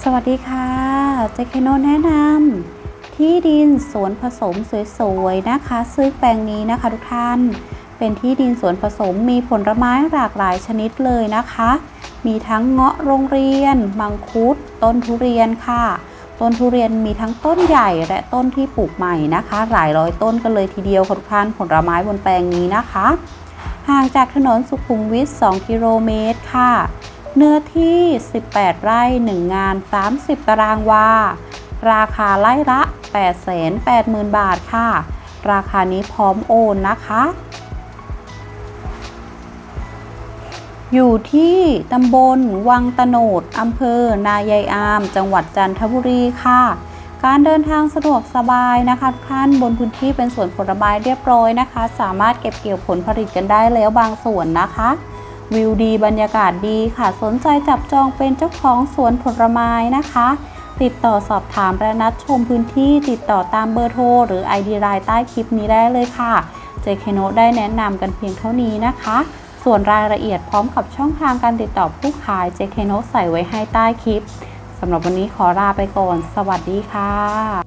สวัสดีค่ะเจคโนแนะนำที่ดินสวนผสมสวยๆนะคะซึ่งแปลงนี้นะคะทุกท่าน เป็นที่ดินสวนผสมมีผลไม้หลากหลายชนิดเลยนะคะ มีทั้งเงาะโรงเรียน มังคุด ต้นทุเรียนค่ะ ต้นทุเรียนมีทั้งต้นใหญ่และต้นที่ปลูกใหม่นะคะ หลายร้อยต้นกันเลยทีเดียวค่ะทุกท่านผลไม้บนแปลงนี้นะคะ ห่างจากถนนสุขุมวิท 2 กิโลเมตรค่ะ เนื้อที่ 18 ไร่ 1 งาน 30 ตารางวา ราคาไร่ละ 880,000 บาทค่ะ ราคานี้พร้อมโอนนะคะ อยู่ที่ตำบลวังตโนดอำเภอนายายอาม จังหวัดจันทบุรีค่ะ การเดินทางสะดวกสบายนะคะท่านบนพื้นที่เป็นสวนผลไม้เรียบร้อยนะคะ สามารถเก็บเกี่ยวผลผลิตกันได้แล้วบางส่วนนะคะ วิวดีบรรยากาศดีค่ะ สนใจจับจองเป็นเจ้าของสวนผลไม้นะคะ ติดต่อสอบถามและนัดชมพื้นที่ติดต่อตามเบอร์โทรหรือ ID ไลน์ใต้คลิปนี้ได้เลยค่ะเจเคโนได้แนะนำกันเพียงเท่านี้นะคะ ส่วนรายละเอียดพร้อมกับช่องทางการติดต่อผู้ขายเจเคโนใส่ไว้ให้ใต้คลิปสำหรับวันนี้ขอลาไปก่อน สวัสดีค่ะ